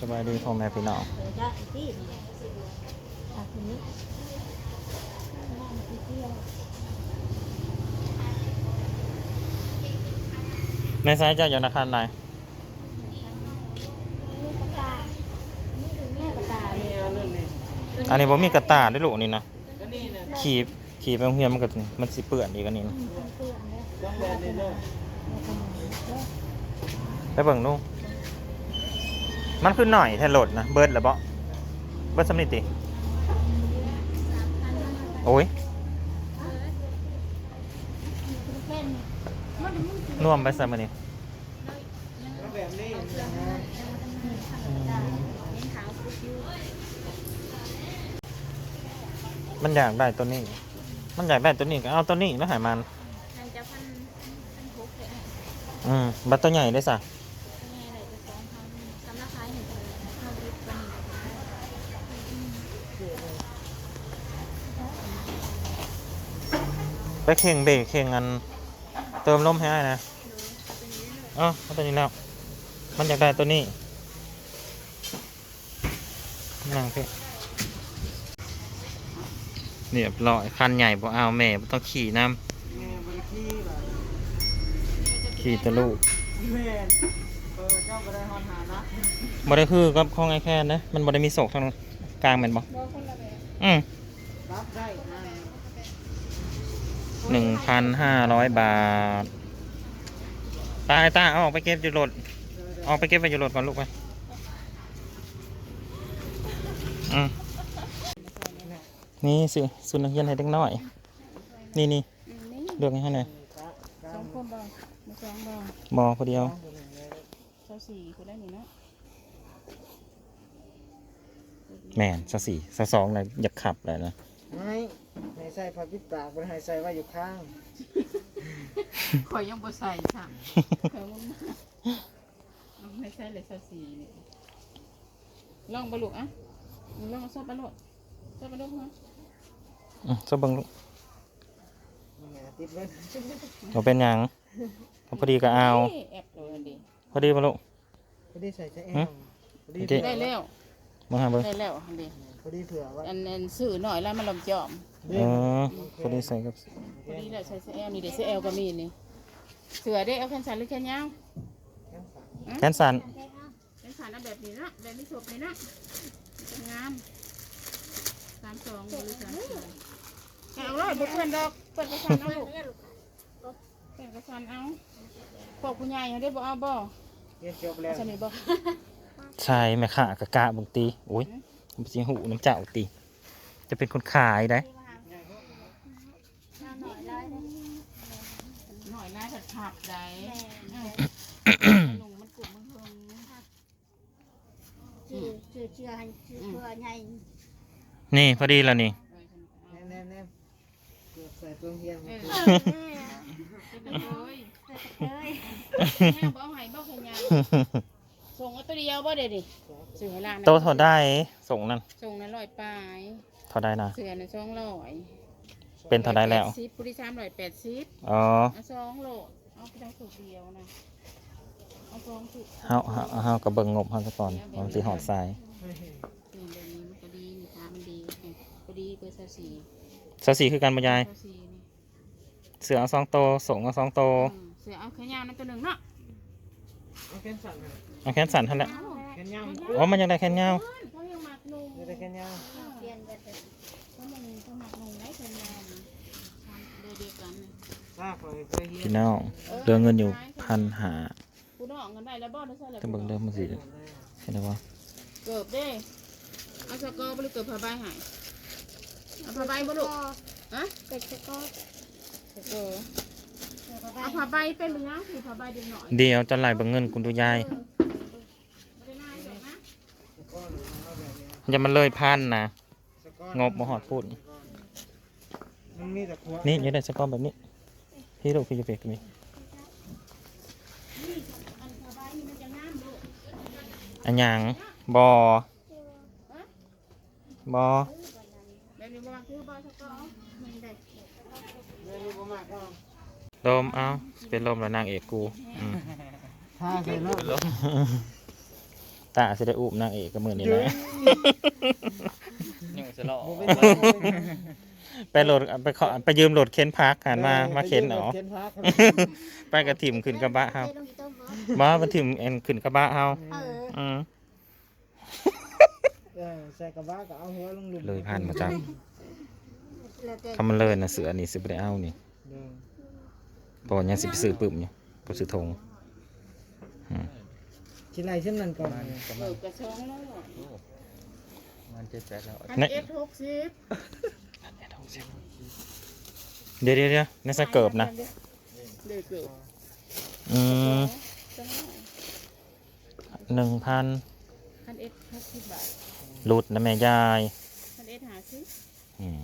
สบายดีพ่อแม่พี่น้องเดี๋ยวจะที่อะทีนี้นั่งไปเที่ยวในสายเจ้าอยู่นาคารไหนอันนี้ผมมีกระตาด้วยลูกนี่นะขี่ขี่ไปโรงเรียนมันก็มันสิเปื่อนอีกอันนี้นะไปเบิ่งลูก มันคือหน่อยแทนโหลดนะ เบิร์ดแล้วบ่เบิร์ดสำนิติโอ้ยเป็นมันมันคือน่วมไปซะมื้อนี้แบบนี้เน้นขาวปุ๊บยูมันอยากได้ตัวนี้ มันอยากได้ตัวนี้ก็เอาตัวนี้แล้วใหายมันมันจะพันพันคุกเลยอะอืม บัตรตัวใหญ่ได้สะ แม่อะไรจะสองพันกำลังขายเห็นเลยเข้าริบกัน ไป เข่งเบรกเข่งอัน เติมลมให้ได้นะเอ๋อเอาตัวนี้แล้ว มันอยากได้ตัวนี้นั่งพี่เรียบร้อยคันใหญ่บ่เอาแม่บ่ต้องขี่น้ำขี่ตะลูกแม่เออเจ้าก็ได้ฮอนหานะบ่ได้คือกับของไอแค่นะมันบ่ได้มีโศกทางกลางแม่นบ่บอกคนละแบบอืมรับได้นะ หนึ่งพันห้าร้อยบาท ตาไอ้ตาเอาออกไปเก็บอยู่รถออกไปเก็บไปอยู่รถก่อนลูกไปอืมนี่สิสุนัขเย็นให้เด็กน้อย นี่นี่อืมนี่เลือกให้หน่อยสองคนบอกมาสองบอกบอพอเดียวเจ้าสี่คนได้นี่เนาะแม่นสสี่สสองเลยอยากขับเลยนะ ไม่ให้ใส่ผ้าปิดปากบนให้ใส่ไว้อยู่ข้างข่อยยังบ่ใส่ค่ะข่อยมันเอาไม่ใส่เลยเจ้าสี่นี่ลองบรรลุอะลองเอาซอบบรรลุซอบบรรลุฮะอืมสเบังลูกนี่ไงติดไว้เราเป็นหยังเอาพอดีก็เอา นี่แอบเลยดิพอดีปะลูกพอดีใส่ใส่แอฮะมพอดีโอเคเผื่อได้แล้วมาหาเบิ้งได้แล้วอันเดี พอดีเผื่อไว้อันอันซื้อหน่อยแล้วมันลมจอมเออพอดีใส่กับพอดีแล้วใส่เสื้อแอลนี่เดี๋ยวเสื้อแอลก็มีนี่เสือได้เอาแขนสั้นหรือแขนยาวแขนสันแขนสั้นเอาแบบนี้นะแบบนี้สบเลยนะจะงามสามสองหรือสามสี่เอาเลยบุกเพื่อนดอกเปิดกระสันเอาลูกเปิดกระสันเอาพวกผู้ใหญ่เขาได้บอกเอาบ่เรียนจบแล้วสนิทบ่ใช่แม่ข่ากะกะบางตีโอ้ย มันสิหูน้ำเจ้าตีจะเป็นคนขายได้หน่อยน่าจะขับได้หนุ่มมันกลุ่มมันเพิ่งชื่อชื่อเชื่อให้ชื่อเพื่อให้นี่พอดีแล้วนี่แนมแนมแนมเกือบใส่ตัวเฮียงเอมาอตัวเป็นเลยเอ้ยแม่บ่ให้บ่ขยันส่งเอาตัวเดียวบ่เด็ดดิสื่ อให้ล่างนะโตเท่าได้ส่งนั่นส่งนั้นร้อยปลายเท่าได้นะ เสือในสองร้อยเป็นเท่าได้แล้ว สิบปุริสามร้อยแปดสิบอ๋อเอาสองโลเอาไปได้สุกเดียวนะเอาสองสุกเฮาเฮาเฮากับเบิ่งงบเฮาซะก่อนว่ามันสิหอดทรายนี่เดี๋ยวนี้มันก็ดีนี่ค่ะมันดีก็ดีเบอร์ซาสี่เสื้อสีคือการบรรยาย เบอร์สี่นี่เสือเอาสองโตส่งเอาสองโตอืมเสือเอาแค่ยาวนั่นตัวหนึ่งเนาะเอาแขนสั่นเลยเอาแขนสันเท่านั้นแหละ เอาแข นยาวอ๋อมันยังได้แขนยาวเขายังหมักนุ่งไม่ได้แขนยาวเปลี่ยนไปเป็นเขาหนึ่งเขาหมักนุ่งได้แค่ยาวนี่ทำเดียวๆกันนี่ทราบเลยเคยเฮียพี่น้องเดือเงินอยู่พันหากูดอกเงินได้แล้วบ่ได้ใช่แล้วจะเบิ่งเดิมมันสิเห็นไหมวะเกือบเด้เอาสกอร์บ่หรือเกือบผ้าใบใหายเอาผ้าใบบ่ลูกฮะเป็ดก็เออเอาผ้าใบเป็นหรือยังคือผ้าใบเด็กหน่อยเดี๋ยวจะไล่เบิ่งเงินคุณดูยาย บ่ได้ง่ายดอกนะ อย่ามันเลยพันนะสกอตงบมาหอดพูด มันมีแต่ขวดนี่อยังได้สกอร์แบบนี้ พี่ลูกพี่จะเปกตรงนี้อันผ้าใบนี่มันจะงามลูกอันหยังบอบอแบบนี้บ่ว่าคือบ่สกอร์มันได้เรื่องนี้บ่มากก็ลมเอาเป็นลมแล้วนางเอกกูอืมถ้าใส่เนาะลม ตาสิได้อุ้มนางเอกกับมือนี่เยแหอะละยังสลอบ่เป็นไปโหลดไปขอไปยืมโหลดเข็นพักหันมามาเข็นเอาเข็นพักไปกระถิ่มขึ้นกระบะเฮาเต้ลงอีต้มบ่บ่มาถิ่มเอ็นขึ้นกระบะเฮาเอออืมเออใส่กระบะก็เอาหัวลงหลุมเลยพันมาจังแล้วแต่คำมันเลยนะเสือนี่สิบ่ได้เอานี่เออเพราะว่ายังสิไปซื้อปึ้มอยู่บ่ซื้อธงชิ้ นไหนชิ้นนั้นก่อนประเอมาณอกระช่องแล้วประมาณเจ็ดแปดแล้วพันเอ็ดหกสิบเดี๋ยวเดี๋ยวเดี๋ยวในสเกิบนะเดือเกิบอืมจังหวะหนึ่งพันพันเอ็ดหกสิบบาทหลุดนะแม่ยายพันเอ็ดหาสิอืม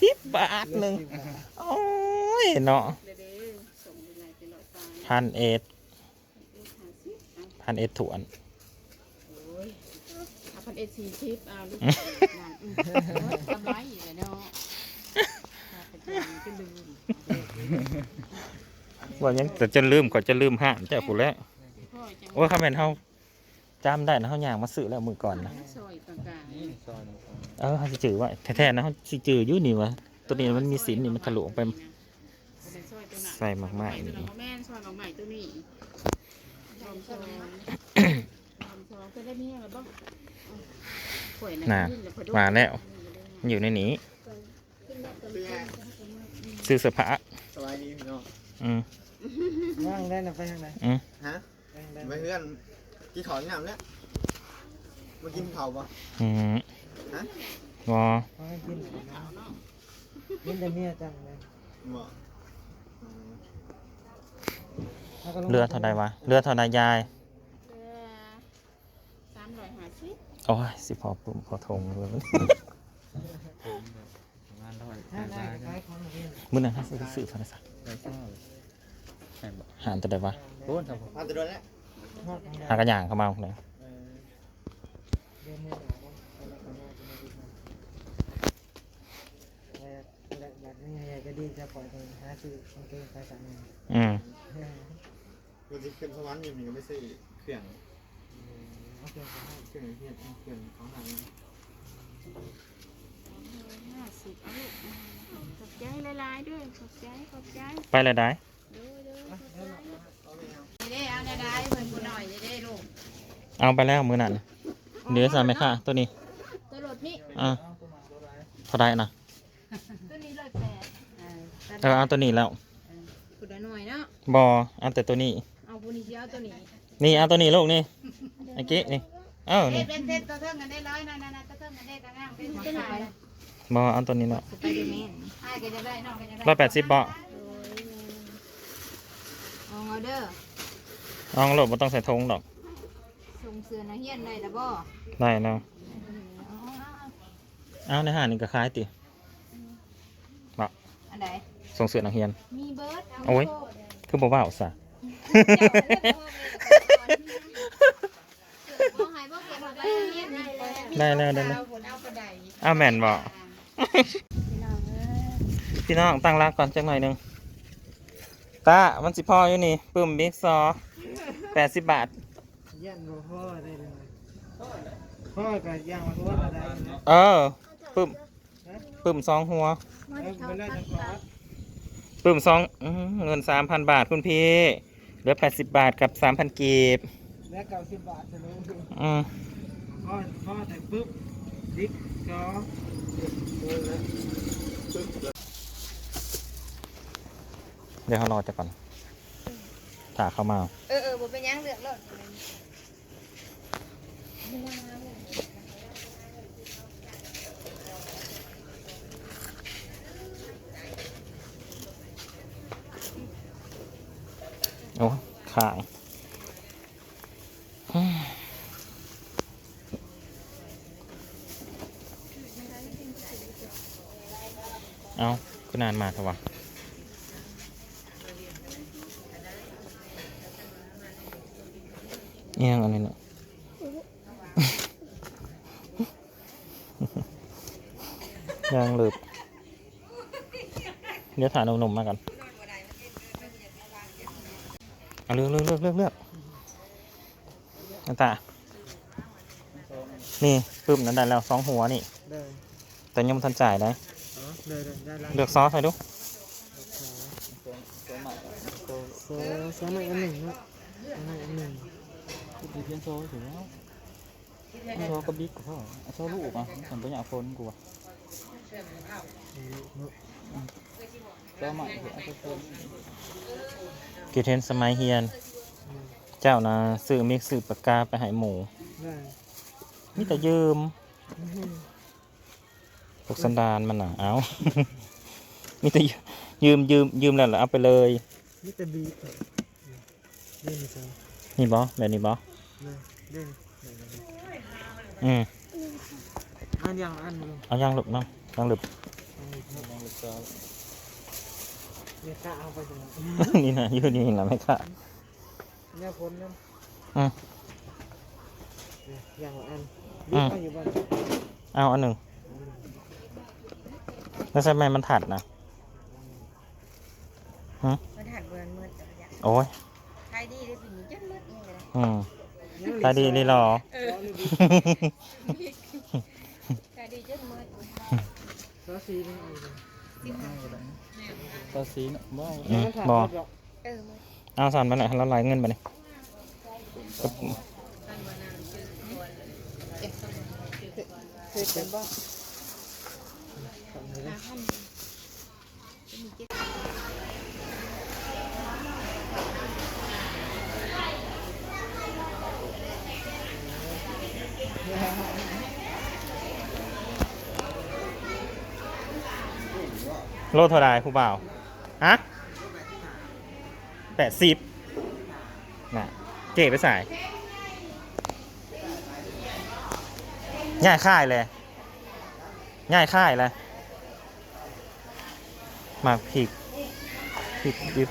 สิบบาทหนึ่งโอ้ยเนาะเด้อเด้อส่งไปไหนไปหลอดตาพันเอ็ด พันเอ็ดหาสิเอา พันเอ็ดถวนโอ้ยเอาพันเอ็ดสี่สิบเอาลูกอืมนั่นอืมทำไรอยู่เลยเนาะเอาไปทำก็ลืมว่ายังแต่จะลืมก็จะลืมห้ามเจ้าผู้แล้วพ่อจังโอ้ยคำเป็นเฮาจำได้นะเฮาย่างมาซื้อแล้วมือก่อนนะซอยต่างๆนี่ซอยหนึ่งเออเฮาสิจือไว้แท้ๆนะเฮาสิจืออยู่นี่วะตัวนี้มันมีสินนี่มันทะลุออกไปใส่มากๆนี่นี่แม่นซอยมากใหม่ตัวนี้ ลองซอยลองซอยเพื่อได้มีอะไรบ้างข่อยน่ะขึ้แล้วพอดูมาแล้วมันอยู่ในนี้ซื้อเสื้อผ้าสบายดีพี่น้องอืมว่างได้นะไปทางไหนอืมฮะไปทางไหนไปเพื่อนกินข้าวนี่น้ำแล้วมากินข้าวปะอืมฮะวอว่างให้กินกินแต่เมียจังเลย บ่ แล้วก็ลง เรือเท่าใดวะเรือเท่าใดยายสามร้อยห้าสิบโอ้ยสิพอปุ่มพอทงเลยประมาณร้อยถ้าแปดได้บาทก็ขายของเรียนมื้อนั้นฮะสิซื้อเท่าไหร่สักได้เศร้าแม่นบอกหารตัวใดวะโอ้ยครับผมมาแตะโดนแล้วทอดของหากระย่างเข้ามาเลยเออเดือนมือหนาวบ่เอาละเอาละเอาละเอาละแบบนี้ยายก็ดีจะปล่อยไปหาซื้อกางเกงไปสั่งเงินอืม เออกูจะขึ้นสวรรค์อยู่นี่ก็ไม่ซื้อเครื่องเอาเกงไปให้เครื่องเฮียนเครื่องของหนังห้าสิบเอาลูกขอบใจหลายๆด้วยขอบใจขอบใจไปเลยได้ดูดูเอาไม่เอานี่ได้เอาได้ๆเพิ่นกูหน่อยนี่ได้ลูกเอาไปแล้วมื้อนั้นเดี๋ยวสั่งไหมค่ะตัวนี้ตัวรถนี่อะเท่าไรนะตัวนี้ร้อยแปดอ่าเออเอาตัวนี้แล้วกูได้หน่อยเนาะบอเอาแต่ตัวนี้เอา ผู้นี้สิเอาตัวนี้นี่เอาตัวนี้ลูกนี่ไอ้กี้นี่เอ้าเฮ็นี่ดเป็นเซ็ตตัวเทิงกันได้ร้อยนั่นๆๆตัวเทิงกันได้กระง่างเป็นเท่าไหร่บอเอาตัวนี้เนาะไปดูแม่นอ้ายก็จะได้น้องก็จะได้ร้อยแปดสิบบาทเอาเอาเด้อเอาโหลดไม่ต้องใส่ธงดอกส่งเสือนะเฮียนได้แต่บ่ได้เนาะเอาเอาในห้างนี่ก็คล้ายติอันใดส่งเสือนักเรียนมีเบิร์ดโอ้ยคือบ่ว่าวซะเอาหายบ่เก็บเอา ไปเฮียนนี่ไปได้แล้วได้แล้วเอาผลเอาไปได้อ้าวแม่นบ่พี่น้องตั้งรักก่อนจักหน่อยหนึงตามันสิพ่ออยู่นี่ปึ้มบิ๊กซอแปดสิบบาทเยี่ยนบ่พ่อได้เลยพ่อกับย่างมาทั่วมาได้นะเออปึ้มปึ้มสองหัวเออไม่ได้จะขอปึ้มสองอื้อหือเงินสามพันบาทคุณพี่เห ลือแปดสิบบาทกับสามพันกีบและเก้าสิบบาทจะรู้อืมพ่อพ่อแต่ปุ๊บดิ๊กก็เดี๋ยวเขารอจะก่อนถ้าเข้ามา เออเออบ่เป็นหยังเลือกรถ โอ้ข้างเอาก็นานมาเถอะวะเอียงอันนี้เนาะยังหลืบเดี๋ยวถ่ายนมๆมากัน เอาเลือกเลือกเลือกเลือกเลือกอันตานี่ปึ๊บนั่นได้แล้วสองหัวนี่ ได้แต่ยังไม่ทันจ่ายได้อ๋อได้ได้ได้ละเลือกซอสให้ดูตัวตัวใหม่ตัวโซ่โซ่ไม่อันหนึ่งเนาะอันหนึ่งอันหนึ่งดีเพียนโซ่ถึงแล้วโซ่ก็บิ๊กกว่าพ่อเอาโซ่ลูกอะฉันไปอยากโฟนกูอะเนาะตัวใหม่เถอะเอาโซ่กีเทนสมัยเฮียน เจ้านะซื้อมิกซ์ซื้อปากกาไปให้หมูได้มีแต่ยืมอื้อหือพวกสันดานมันน่ะเอา มีแต่ยืมยืมยืมแล้วเหรอเอาไปเลย นี่แต่บีบอะเล่นนี่จ้ะนี่บอแบบนี้บอได้เล่นได้ได้ได้อืมอันยังอันหนึงเอาย่างหลุบเนาะย่างหลุบอันนี้เนาะลองดูโซ่เนี่ยกะเอาไปตรงนั้นนี่นะยืดนี่แหละไม่ค่ะเนี่ยพ้นนั่นอืมเนี่ยอย่างละอันอืบีบมเอาอยู่บ้านเอาอันหนึ่งแล้วใช่ไหมมันถัดนะมันหันเบิร์นมืดแต่อยากโอ้ยใครดีได้ปีนี้จังมืดนี่เลยอืมยังเหลือตาดีลีรอใครดีจังมืดซอสซีนี่ เอาอยู่ตัวสีเนาะบ่อืมมันขาดบอหมดหรอกเออมืดเอาสั่นไปไหนอยแล้วไหลเงินไปนี่เคยเป็นบ้างทำเลยนะ โลเท่าไรผู้บ่าวฮะแปดสิบน่ะ เก๋ไปใส่ง่ายค่ายเลย ง่ายค่ายเลยหมากผิกผิกดิบ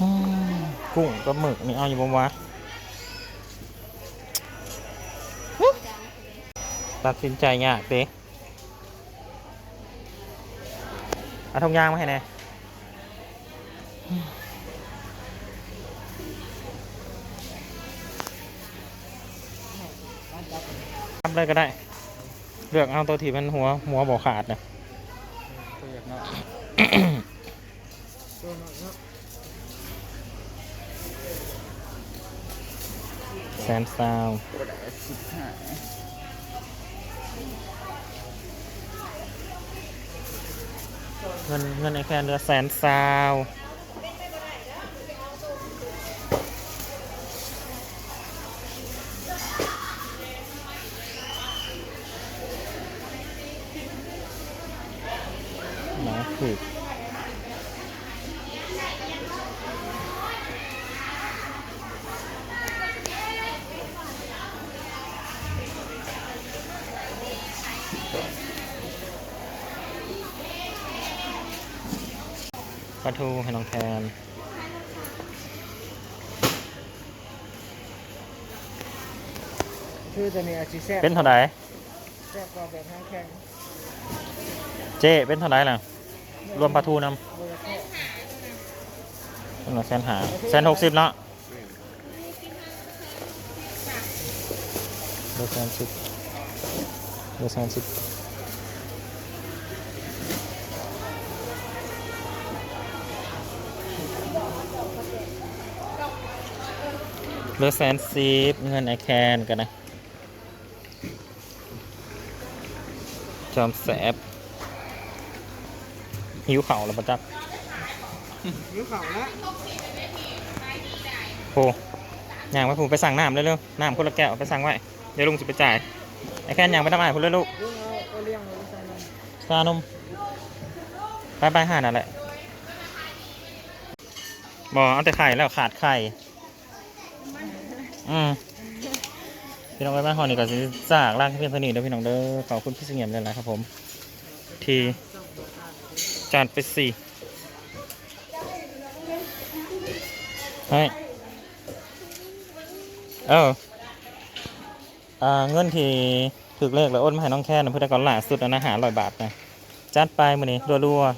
อืมกุ้งกับหมึกนี่เอาอยู่บนวะตัดสินใจยากเด้ เอาทองยางมาให้แน่ทำเลยก็ได้ เลือกเอาตัวที่มันหัวหัวบ่ขาดนะตัวอยากเนาะตัวหน่อยเนาะแซนซาว ตัวได้สิบห้า เงินเงินไอแคนเรือแสนซาวหมาผิด ลาทูให้น้องแทนคือจะมีอาชีพแซ่บเป็นเท่าไหร่แซ่บกว่าแบบห้างแข็งเจ๊เป็นเท่าไหร่ล่ะ รวมปลาทูนำเบอร์แซ่บเป็นหนึ่งแสนหาแสนหกสิบเนาะเดือแสนสิบเดือแสนสิบ เดือแสนสิบเงินไอแคนกันนะจอมแสบหิวเข่าวแล้วปะจักนิ้วเข่าแล้วโอ้ย่างไว้ผมไปสั่งน้ำเร็วๆน้ำคนละแก้วไปสั่งไว้ เดี๋ยวลุงจะไปจ่าย ไอ้แค่นย่างไปทำไมคุณเลยลูกลุงเอาเอาเลี้ยงไว้ใส่มันชานมไปไปหานั่นแหละบอกเอาแต่ไข่แล้วขาดไข่ อืมพี่น้องไปบ้านหอนี่ก็สิจากร่างเพื่อนสนิทเด้อพี่น้องเด้อขอบคุณพี่เสงี่ยมเลยนะครับผมทีจานไปสี่เฮ้เอออ่าเงินที่ถึกเลขแล้วโอนมาให้น้องแค่นะเพื่อนก่อนล่าสุดนะหาร้อยบาทนะจัดไปมือนี้รัวๆ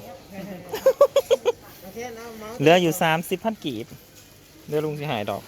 เหลืออยู่สามสิบพันกีบเดี๋ยวลุงสิหายดอก